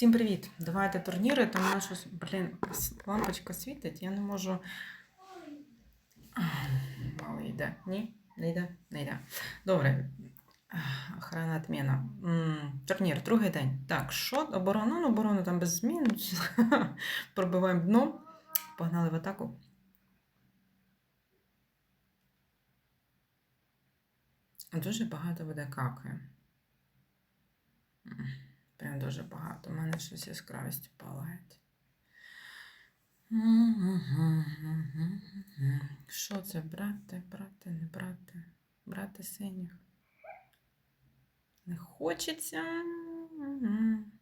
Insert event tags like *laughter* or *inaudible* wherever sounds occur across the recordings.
Всім привіт! Давайте турніри, там нас щось, блін, лампочка світить, я не можу. Мало йде. Ні? Не йде? Не йде. Добре. Охрана отміна. Турнір, другий день. Так, шот, оборона, ну оборона там без змін. *laughs* Пробиваємо дно. Погнали в атаку. Дуже багато буде каки. Прям дуже багато. У мене щось яскравістю палають. Що це брати, брати, не брати? Брати синіх? Не хочеться. Блін.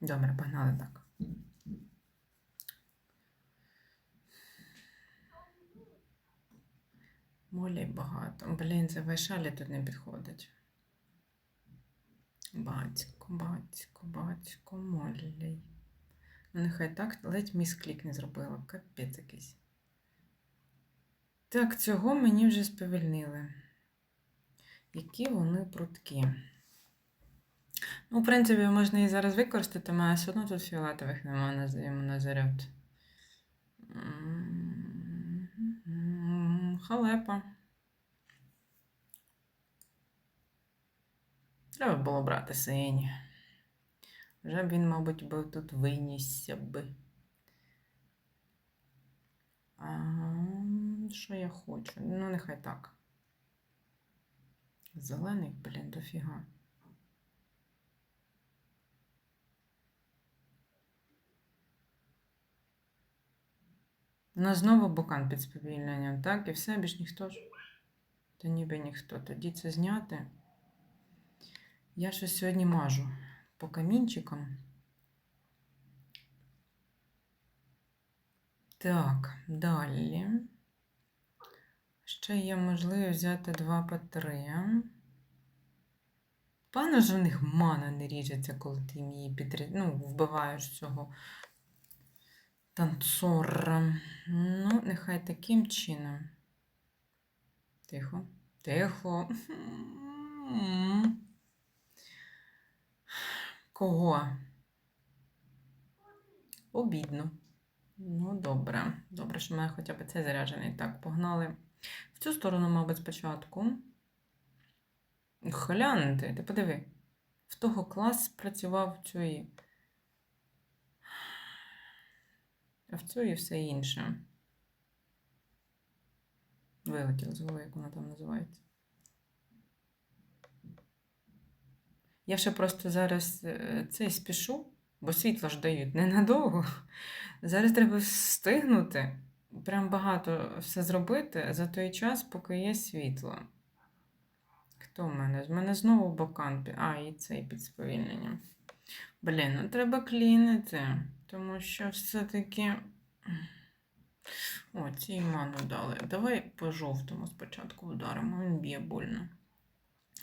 Добре, погнали так. Молі багато. Блін, це вайшалі тут не підходить. Батько, батько, батько, молі. Ну, нехай так, ледь місклік не зробила. Капець якийсь. Так, цього мені вже сповільнили. Які вони пруткі. Ну, в принципі, можна і зараз використати, але все одно тут фіолетових немає на заряд. Халепа. Треба було брати синій. Вже б він, мабуть, би тут винісся би. Ага, що я хочу? Ну, нехай так. Зелений, блін, дофіга. У нас знову бокан під сповільненням, так? І все, більш ніхто ж. Та ніби ніхто. Тоді це зняти. Я щось сьогодні мажу по камінчикам. Так, далі. Ще є можливість взяти 2 по 3. Певно ж в них мана не ріжеться, коли ти її підрі... ну, вбиваєш цього танцора. Ну, нехай таким чином. Тихо, тихо. Кого? Обідно. Ну, добре. Добре, що в мене хоча б цей заряджений. Так, погнали. В цю сторону, мабуть, спочатку. Гляньте, ти подиви. В того клас працював в цій. А в цій все інше. Вилетіло з голови, як вона там називається. Я ще просто зараз е, цей спішу, бо світло ж дають ненадовго. Зараз треба встигнути. Прям багато все зробити за той час, поки є світло. Хто в мене? З мене знову бокан. А, і цей під сповільненням. Блін, ну треба клінити, тому що все-таки. О, цій ману дали. Давай по жовтому спочатку ударимо, він б'є больно.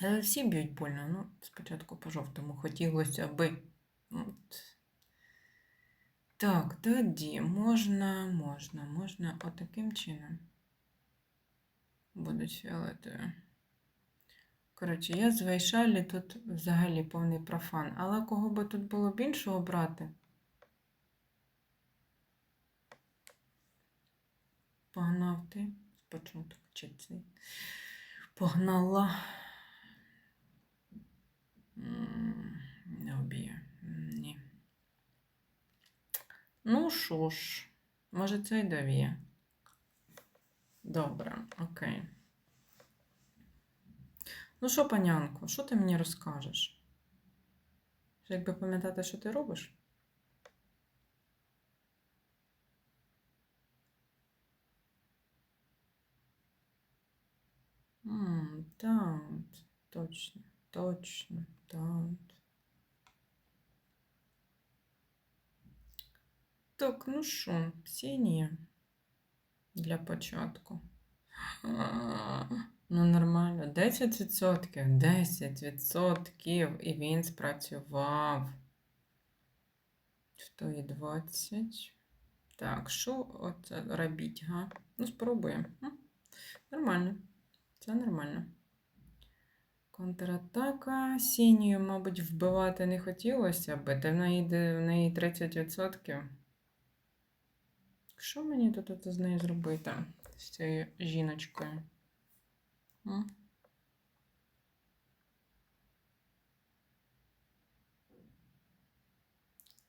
Але всі б'ють больно, ну, спочатку по жовтому хотілося би. От. Так, тоді можна, можна, можна отаким чином. Будуть фіолетові. Коротше, я з Вайшалі тут взагалі повний профан. Але кого би тут було б іншого брати? Погнав ти спочатку чи цей. Погнала. М, Не вб'є. Ні. Ну що ж, може це й довіє. Добре, окей. Ну що, панянко, що ти мені розкажеш? Якби пам'ятати, що ти робиш? М, Так, точно, точно, так. Так, ну що, синє для початку. *laughs* Ну, нормально. 10%, 10%, і він спрацював. 100 і 20. Так, що оце робіть, га? Ну, спробуємо. Нормально. Це нормально. Контратака. Сінію, мабуть, вбивати не хотілося би, та в неї, в неї 30%. Що мені тут з нею зробити? З цією жіночкою? М?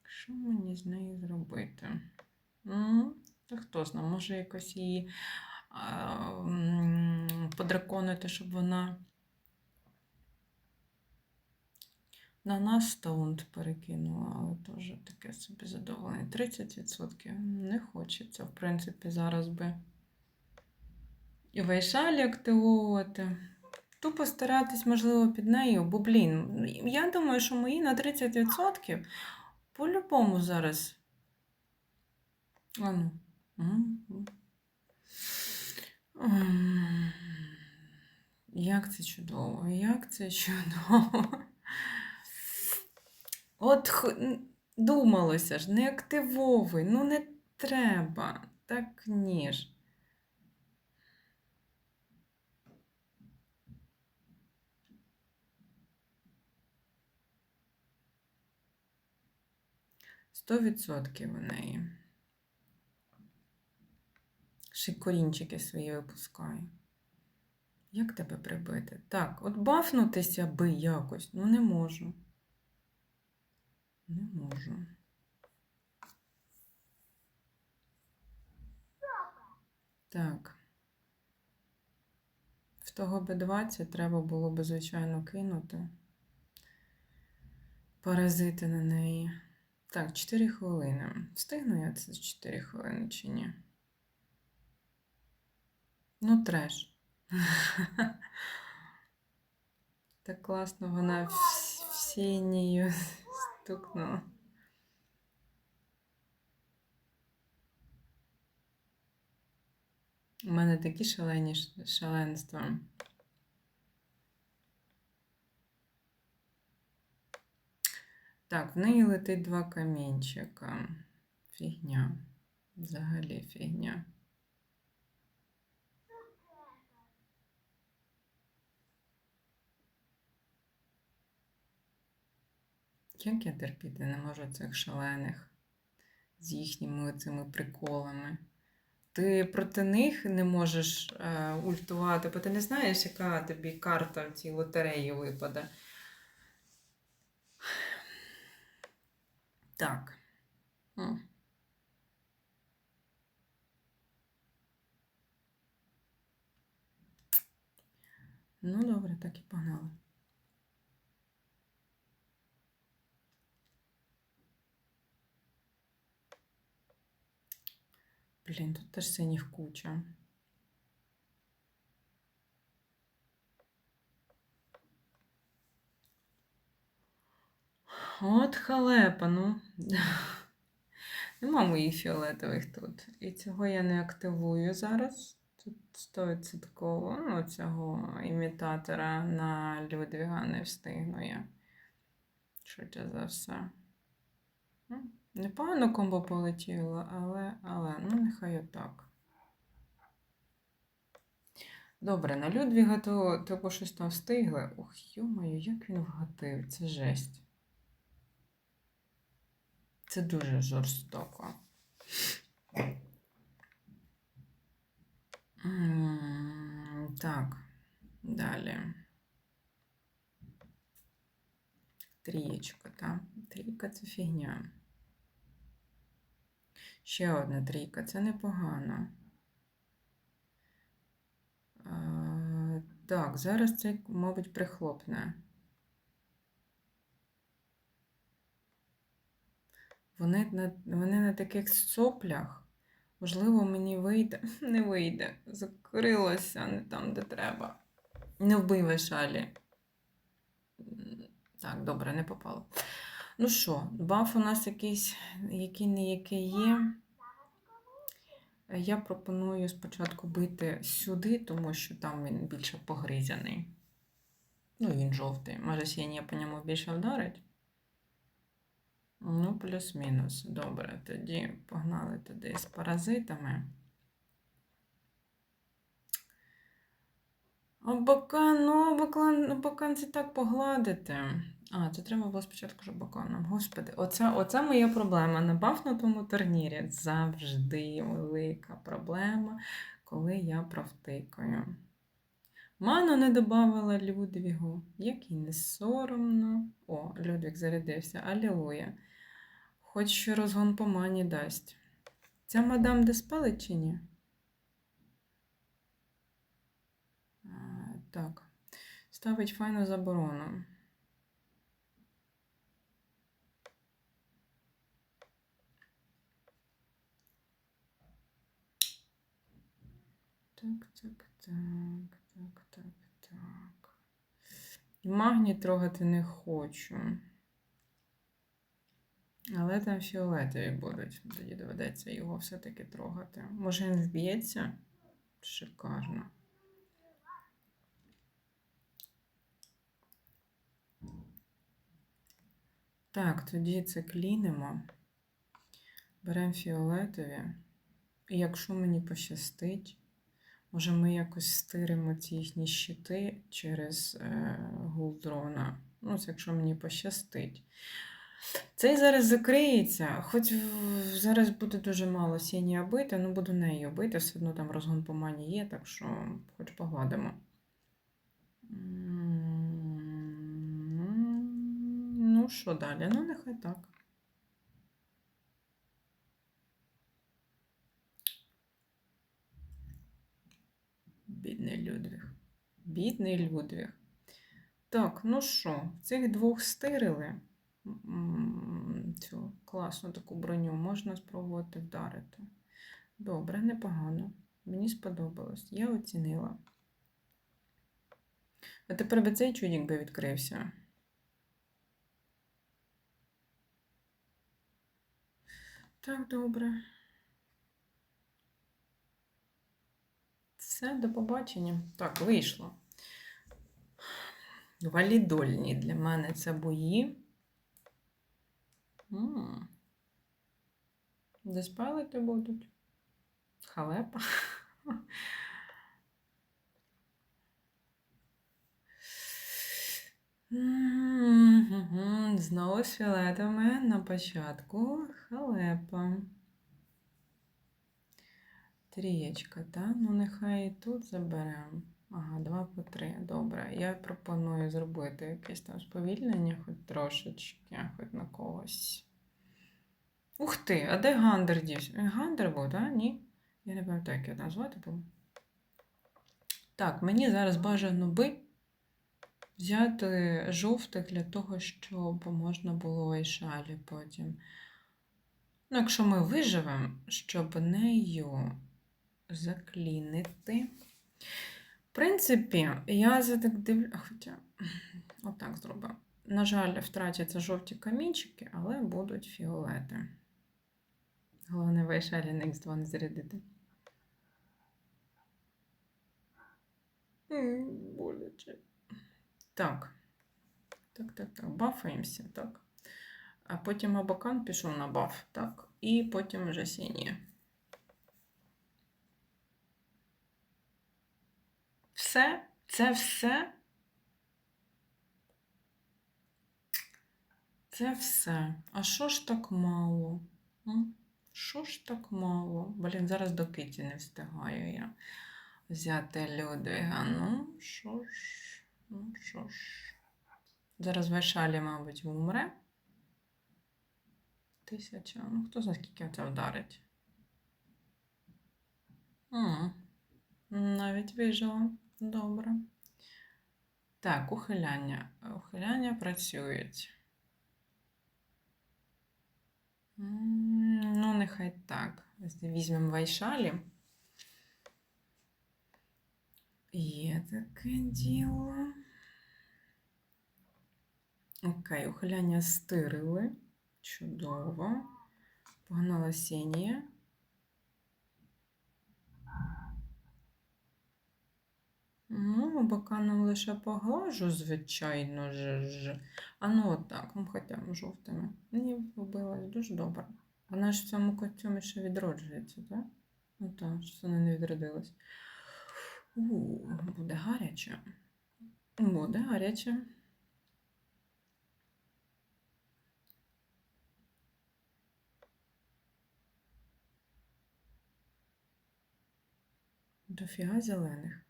Що мені з нею зробити? М, Та хто знає, може якось її подраконити, щоб вона на нас таунт перекинула, але теж таке собі задоволення. 30% не хочеться, в принципі, зараз би. І вайшалі активовувати. Тупо старатись, можливо, під нею, бо, блін, я думаю, що мої на 30% по-любому зараз. Ану. Як це чудово, як це чудово. От думалося ж, не активовуй, ну не треба. Так ні ж. Сто відсотків у неї. Ще корінчики свої випускає. Як тебе прибити? Так, от бафнутися би якось, ну не можу. Не можу. Так. В того Б20 треба було би, звичайно, кинути. Паразити на неї. Так, 4 хвилини. Встигну я це 4 хвилини чи ні? Ну, треш. *laughs* Так класно вона вс- всінію стукнула. У мене такі шалені шаленства. Так, в неї летить два камінчика. Фігня. Взагалі фігня. Як я терпіти не можу цих шалених з їхніми цими приколами. Ти проти них не можеш е, ультувати, бо ти не знаєш, яка тобі карта в цій лотереї випаде. Так. Ну, добре, так і погнали. Блін, тут теж синіх куча. От халепа, ну. Нема моїх фіолетових тут. І цього я не активую зараз. Тут 100%. Ну, цього імітатора на Людвіга не встигну я. Швидше за все. Непогано комбо полетіло, але, але, ну, нехай отак. Добре, на Людвіга то типу щось там встигли. Ох, йомаю, як він вгатив, це жесть. Це дуже жорстоко. Так, далі. Трієчка, так? Трійка це фігня. Ще одна трійка, це непогано. Е, Так, зараз це, мабуть, прихлопне. Вони на, вони на таких соплях. Можливо, мені вийде. *laughs* Не вийде. Закрилося не там, де треба. Не вбий вишалі. Так, добре, не попало. Ну що, баф у нас якийсь, який не який є. Я пропоную спочатку бити сюди, тому що там він більше погризяний. Ну, він жовтий. Може, сіння по ньому більше вдарить. Ну, плюс-мінус. Добре, тоді погнали туди з паразитами. Абакан, ну абакан, абакан це так погладити. А, це треба було спочатку ж абаканом. Господи, оце, оце моя проблема. На бафнутому турнірі завжди велика проблема, коли я провтикаю. Ману не додавала Людвігу, як і не соромно. О, Людвіг зарядився, алілуя. Хоч розгон по мані дасть. Ця мадам де спалить чи ні? А, так. Ставить файну заборону. Так, так, так, так, так, так. І магні трогати не хочу. Але там фіолетові будуть. Тоді доведеться його все-таки трогати. Може він вб'ється? Шикарно. Так, тоді це клінимо. Беремо фіолетові. І якщо мені пощастить, може ми якось стиримо ці їхні щити через е, гулдрона. Ну, це якщо мені пощастить. Цей зараз закриється, хоч зараз буде дуже мало сінія бити, ну буду нею бити, все одно там розгон по мані є, так що хоч погладимо. Ну, що далі? Ну, нехай так. Бідний Людвіг. Бідний Людвіг. Так, ну що, цих двох стирили цю класну таку броню можна спробувати вдарити. Добре, непогано. Мені сподобалось. Я оцінила. А тепер би цей чудік би відкрився. Так, добре. Все, до побачення. Так, вийшло. Валідольні для мене це бої. Де спалити будуть? Халепа. Знову з фіолетами на початку халепа. Трієчка, так? Ну, нехай і тут заберемо. Ага, два по три. Добре. Я пропоную зробити якесь там сповільнення, хоч трошечки, хоч на когось. Ух ти, а де Гандер дівся? Гандер був, так? Ні? Я не пам'ятаю, як його назвати було. Так, мені зараз бажано би взяти жовтих для того, щоб можна було і шалі потім. Ну, якщо ми виживемо, щоб нею заклінити. В принципі, я за так дивлю. Хоча, отак зробимо. На жаль, втратяться жовті камінчики, але будуть фіолети. Головне, вайшалі на X2 не зарядити. Боляче. Так. Так, так, так. Бафаємося, так. А потім Абакан пішов на баф, так. І потім вже синє. Все? Це все? Це все. А що ж так мало? Що ж так мало? Блін, зараз до Киті не встигаю я взяти Людвіга. Ну, що ж, ну що ж. Зараз Вайшалі, мабуть, вмре. Тисяча. Ну, хто знає, скільки це вдарить. М, Навіть вижила. Добре. Так, ухиляння. Ухиляння працюють. М, Ну, нехай так. Візьмемо Вайшалі. Є таке діло. Окей, ухиляння стирили. Чудово. Погнала сінія. Ну, боканом лише поглажу, звичайно ж. А ну отак, хоча б жовтими. Мені вбилась дуже добре. Вона ж в цьому костюмі ще відроджується, так? Ну так, що вона не відродилась. У, буде гаряче. Буде гаряче. Дофіга зелених.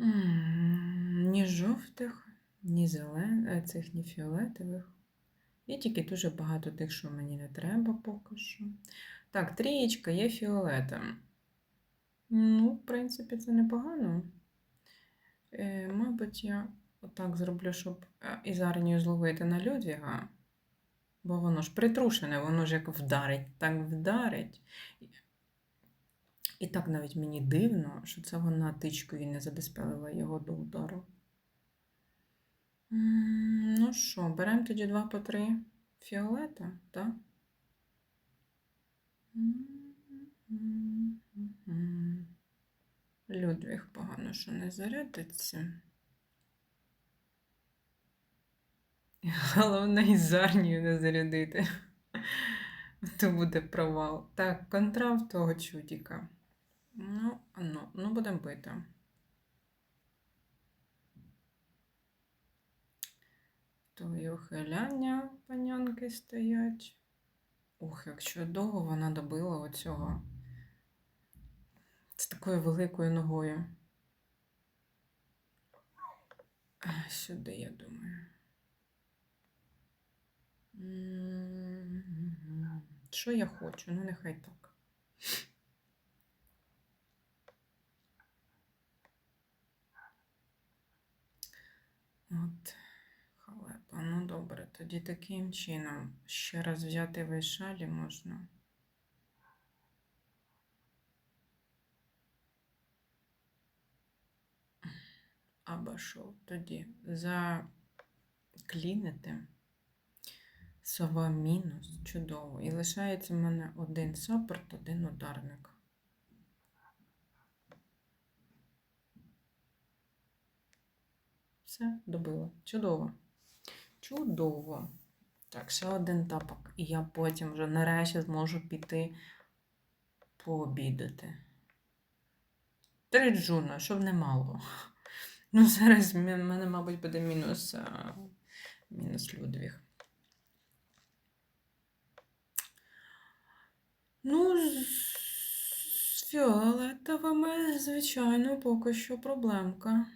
Ні жовтих, ні зелених, цих, ні фіолетових. Є тільки дуже багато тих, що мені не треба поки що. Так, трієчка є фіолетом. Ну, в принципі, це непогано. Е, мабуть, я отак зроблю, щоб е, із арнію зловити на Людвіга. Бо воно ж притрушене, воно ж як вдарить, так вдарить. І так навіть мені дивно, що це вона тичкою не задиспелила його до удару. Ну що, беремо тоді два по три фіолета, так? Людвіг погано, що не зарядиться. Головне із зарнію не зарядити. То буде провал. Так, контра в того чудіка. Ну, ну, ну будемо бити. То і ухиляння панянки стоять. Ух, як чудово вона добила оцього. З такою великою ногою. Сюди, я думаю. Що я хочу? Ну, нехай так. От, халепа. Ну добре, тоді таким чином ще раз взяти вишалі можна. Або що тоді заклінити. Сова мінус, чудово. І лишається в мене один саппорт, один ударник. Все, добила. Чудово. Чудово. Так, ще один тапок. І я потім вже нарешті зможу піти пообідати. Три джуна, щоб не мало. Ну, зараз в мене, мабуть, буде мінус, мінус Людвіг. Ну, з фіолетовими, звичайно, поки що проблемка.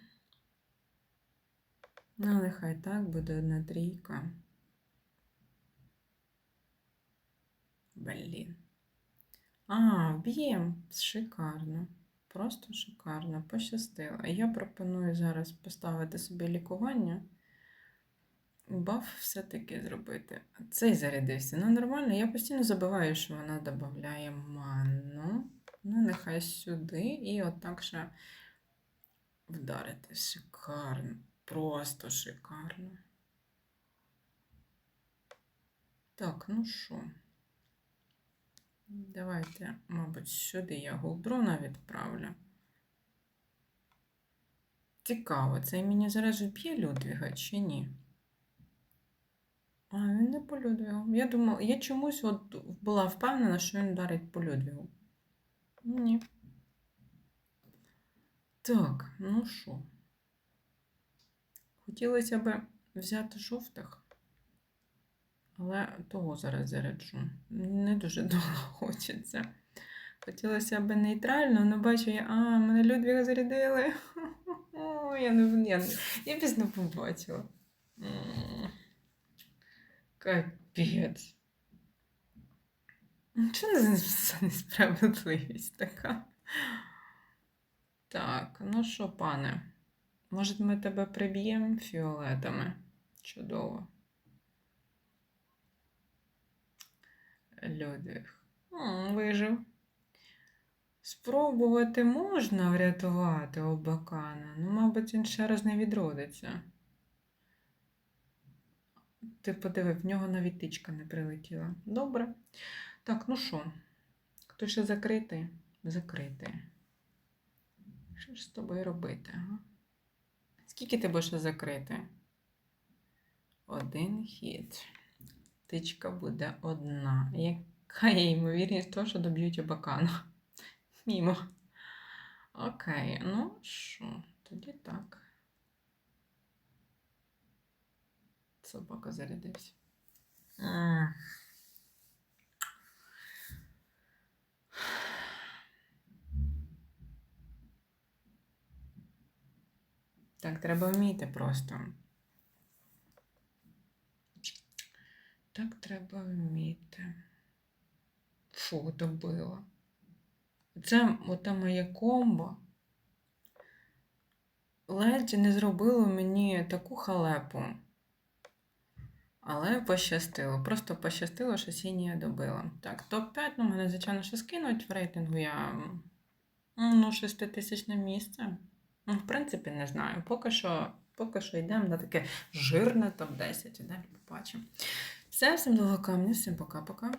Ну, нехай так буде одна трійка. Блін. А, вб'єм. Шикарно. Просто шикарно. Пощастило. Я пропоную зараз поставити собі лікування. Баф все-таки зробити. Цей зарядився. Ну, нормально, я постійно забуваю, що вона додає ману. Ну, нехай сюди. І отак ще вдарити. Шикарно. Просто шикарно. Так, ну що? Давайте, мабуть, сюди я голдрона відправлю. Цікаво, цей мені зараз вб'є Людвіга чи ні? А, він не по Людвігу. Я думала, я чомусь от була впевнена, що він ударить по Людвігу. Ні. Так, ну що? Хотілося б взяти жовтих, але того зараз заряджу. Не дуже *laughs* довго хочеться. Хотілося б нейтрально, але бачу я, а, мене Людвіга зарядили. *laughs* Я не я, я пізно побачила. Капець. Чому не за несправедливість така? Так, ну що, пане? Може, ми тебе приб'ємо фіолетами? Чудово. Людвіг. Вижив. Спробувати можна врятувати Обакана. Ну, мабуть, він ще раз не відродиться. Ти подиви, в нього навіть тичка не прилетіла. Добре. Так, ну що? Хто ще закритий? Закритий. Що ж з тобою робити? А? Скільки ти будеш закрити? Один хід. стичка буде одна. Яка є ймовірність того, що доб'ють Абакана? *laughs* Мімо. Окей, ну що, тоді так. Собака зарядився. Так, треба вміти просто. Так треба вміти. Фу, добила. Це ота моє комбо. Ледь не зробило мені таку халепу. Але пощастило. Просто пощастило, що Сінія добила. Так, топ-5, ну, мене, звичайно, що скинуть в рейтингу я. Ну, шеститисячне місце. Ну, в принципі, не знаю. Поки що, поки що йдемо на таке жирне топ-10. І далі побачимо. Все, всім до камня, всім пока-пока.